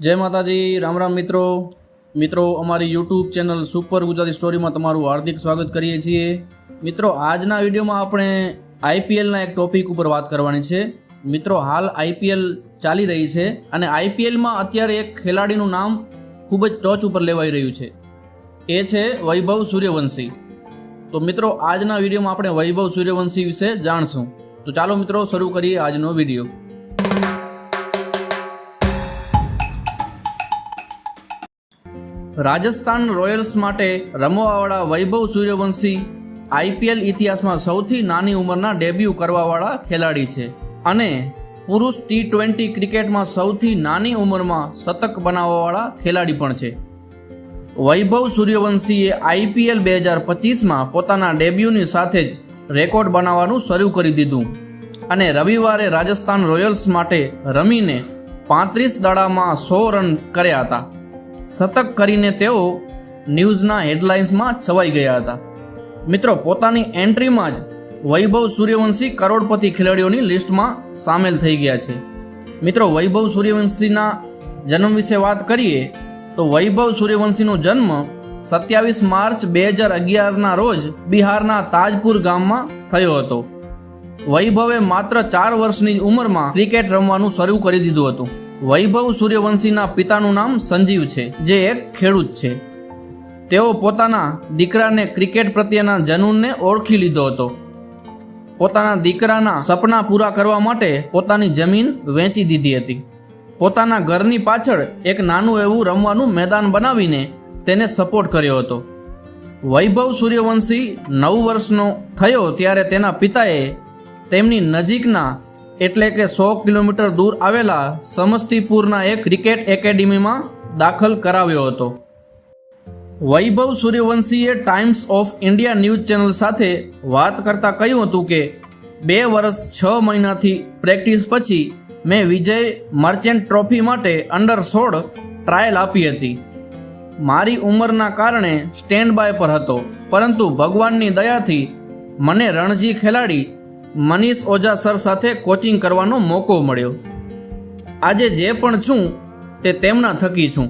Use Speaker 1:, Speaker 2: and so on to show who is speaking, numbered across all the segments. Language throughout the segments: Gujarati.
Speaker 1: જય માતાજી, રામ રામ મિત્રો. મિત્રો, અમારી યુટ્યુબ ચેનલ સુપર ગુજરાતી સ્ટોરીમાં તમારું હાર્દિક સ્વાગત કરીએ છીએ. મિત્રો, આજના વિડીયોમાં આપણે આઈપીએલના એક ટોપિક ઉપર વાત કરવાની છે. મિત્રો, હાલ આઈપીએલ ચાલી રહી છે અને આઈપીએલમાં અત્યારે એક ખેલાડીનું નામ ખૂબ જ ટોચ ઉપર લેવાઈ રહ્યું છે. એ છે વૈભવ સૂર્યવંશી. તો મિત્રો, આજના વિડીયોમાં આપણે વૈભવ સૂર્યવંશી વિશે જાણશું. તો ચાલો મિત્રો, શરૂ કરીએ આજનો વીડિયો. રાજસ્થાન રોયલ્સ માટે રમવાવાળા વૈભવ સૂર્યવંશી આઈપીએલ ઇતિહાસમાં સૌથી નાની ઉંમરના ડેબ્યુ કરવાવાળા ખેલાડી છે અને પુરુષ ટી ટ્વેન્ટી ક્રિકેટમાં સૌથી નાની ઉંમરમાં શતક બનાવવાવાળા ખેલાડી પણ છે. વૈભવ સૂર્યવંશીએ આઈપીએલ બે હજાર પચીસમાં પોતાના ડેબ્યુની સાથે જ રેકોર્ડ બનાવવાનું શરૂ કરી દીધું અને રવિવારે રાજસ્થાન રોયલ્સ માટે રમીને પાંત્રીસ દડામાં સો રન કર્યા હતા. શતક કરીને તેઓ ન્યૂઝના હેડલાઇન્સમાં છવાઈ ગયા હતા. મિત્રો, પોતાની એન્ટ્રીમાં જ વૈભવ સૂર્યવંશી કરોડપતિ ખેલાડીઓની લિસ્ટમાં સામેલ થઈ ગયા છે. મિત્રો, વૈભવ સૂર્યવંશીના જન્મ વિશે વાત કરીએ, તો વૈભવ સૂર્યવંશીનો જન્મ સત્યાવીસ માર્ચ બે હજાર અગિયારના રોજ બિહારના તાજપુર ગામમાં થયો હતો. વૈભવે માત્ર ચાર વર્ષની ઉંમરમાં ક્રિકેટ રમવાનું શરૂ કરી દીધું હતું. વૈભવ સૂર્યવંશીના પિતાનું નામ સંજીવ છે, જે એક ખેડૂત છે. તેઓ પોતાના દીકરાને ક્રિકેટ પ્રત્યેના જનૂનને ઓળખી લીધો હતો. પોતાના દીકરાના સપના પૂરા કરવા માટે પોતાની જમીન વેચી દીધી હતી. પોતાના ઘરની પાછળ એક નાનું એવું રમવાનું મેદાન બનાવીને તેને સપોર્ટ કર્યો હતો. વૈભવ સૂર્યવંશી નવ વર્ષનો થયો ત્યારે તેના પિતાએ તેમની નજીકના એટલે કે સો કિલોમીટર દૂર આવેલા સમસ્તીપુરના એક ક્રિકેટ એકેડેમીમાં દાખલ કરાવ્યો હતો. Vaibhav સૂર્યવંશીએ Times of India news channel સાથે વાત કરતા કહ્યું હતું કે, બે વર્ષ છ મહિનાથી પ્રેક્ટિસ પછી મેં વિજય મર્ચન્ટ ટ્રોફી માટે અંડર સોળ ટ્રાયલ આપી હતી. મારી ઉંમરના કારણે સ્ટેન્ડ બાય પર હતો, પરંતુ ભગવાનની દયાથી મને રણજી ખેલાડી મનીષ ઓઝા સર સાથે કોચિંગ કરવાનો મોકો મળ્યો. આજે જે પણ છું, તે તેમના થકી છું.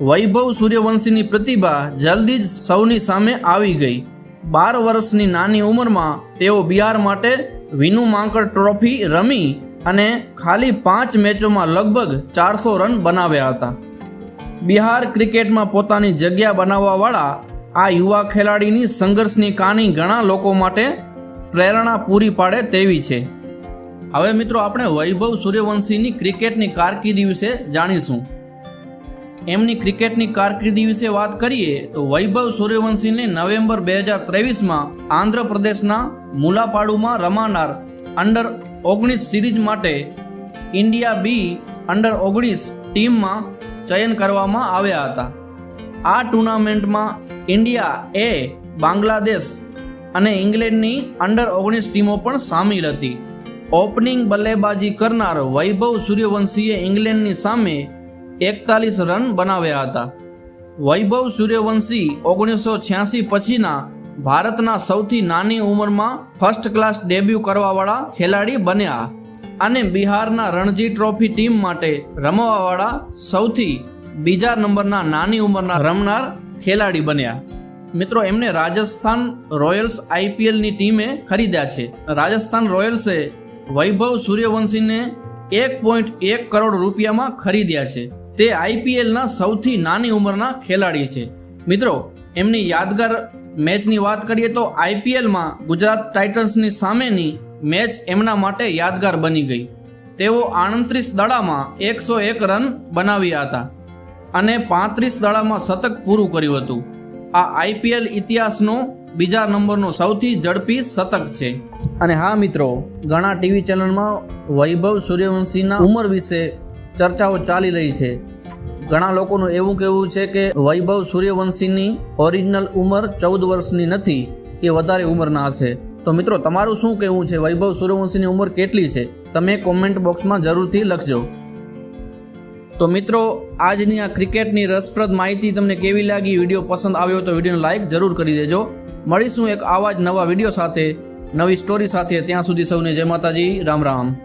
Speaker 1: વૈભવ સૂર્યવંશીની પ્રતિભા જલ્દી જ સૌની સામે આવી ગઈ. બાર વર્ષની નાની ઉંમરમાં તેઓ બિહાર માટે વિનુ માંકડ ટ્રોફી રમી અને ખાલી પાંચ મેચોમાં લગભગ ચારસો રન બનાવ્યા હતા. બિહાર ક્રિકેટમાં પોતાની જગ્યા બનાવવાવાળા આ યુવા ખેલાડીની સંઘર્ષની કહાની ઘણા લોકો માટે પ્રેરણા પૂરી પાડે તેવી છે. હવે મિત્રો આપણે વૈભવ સૂર્યવંશીની ક્રિકેટની કારકિર્દી વિશે જાણીશું. એમની ક્રિકેટની કારકિર્દી વિશે વાત કરીએ તો વૈભવ સૂર્યવંશીને નવેમ્બર બે હજાર ત્રેવીસમાં આંધ્રપ્રદેશના મુલાપાડુમાં રમાનાર અંડર ઓગણીસ સિરીઝ માટે ઇન્ડિયા બી અંડર ઓગણીસ ટીમમાં ચયન કરવામાં આવ્યા હતા. આ ટુર્નામેન્ટમાં ઇન્ડિયા એ બાંગ્લાદેશ અને ઇંગ્લેન્ડની અંડર ઓગણીસ ટીમો પણ સામેલ હતી. ઓપનિંગ બલ્લેબાજી કરનાર વૈભવ સૂર્યવંશીએ ઇંગ્લેન્ડની સામે એકતાલીસ રન બનાવ્યા હતા. વૈભવ સૂર્યવંશી ઓગણીસો છ્યાસી પછીના ભારતના સૌથી નાની ઉંમરમાં ફર્સ્ટ ક્લાસ ડેબ્યુ કરવાવાળા ખેલાડી બન્યા અને બિહારના રણજી ટ્રોફી ટીમ માટે રમવાવાળા સૌથી બીજા નંબરના નાની ઉંમરના રમનાર ખેલાડી બન્યા. મિત્રો, એમને રાજસ્થાન રોયલ્સ આઈપીએલની ટીમે ખરીદ્યા છે. રાજસ્થાન રોયલ્સે વૈભવ સૂર્યવંશીને એક પોઈન્ટ એક કરોડ રૂપિયામાં ખરીદ્યા છે. તે આઈપીએલના સૌથી નાની ઉંમરના ખેલાડી છે. મિત્રો, એમની યાદગાર મેચની વાત કરીએ તો આઈપીએલમાં ગુજરાત ટાઇટન્સની સામેની મેચ એમના માટે યાદગાર બની ગઈ. તેઓ આડત્રીસ દડામાં એકસો એક રન બનાવ્યા હતા અને પાંત્રીસ દડામાં શતક પૂરું કર્યું હતું. આ આઈપીએલ ઇતિહાસનો બીજા નંબરનો સૌથી ઝડપી શતક છે. અને હા મિત્રો, ઘણા ટીવી ચેનલમાં વૈભવ સૂર્યવંશીના ઉંમર વિશે ચર્ચાઓ ચાલી રહી છે. ઘણા લોકોનું એવું કહેવું છે કે વૈભવ સૂર્યવંશીની ઓરિજિનલ ઉંમર ચૌદ વર્ષની નથી, એ વધારે ઉંમરના હશે. તો મિત્રો, તમારું શું કહેવું છે? વૈભવ સૂર્યવંશીની ઉંમર કેટલી છે? તમે કોમેન્ટ બોક્સમાં જરૂરથી લખજો. તો મિત્રો, આજની આ ક્રિકેટની રસપ્રદ માહિતી તમને કેવી લાગી? વીડિયો પસંદ આવ્યો તો વિડીયોને લાઇક જરૂર કરી દેજો. મળીશું એક આવા જ નવા વીડિયો સાથે, નવી સ્ટોરી સાથે. ત્યાં સુધી સૌને જય માતાજી. રામ રામ.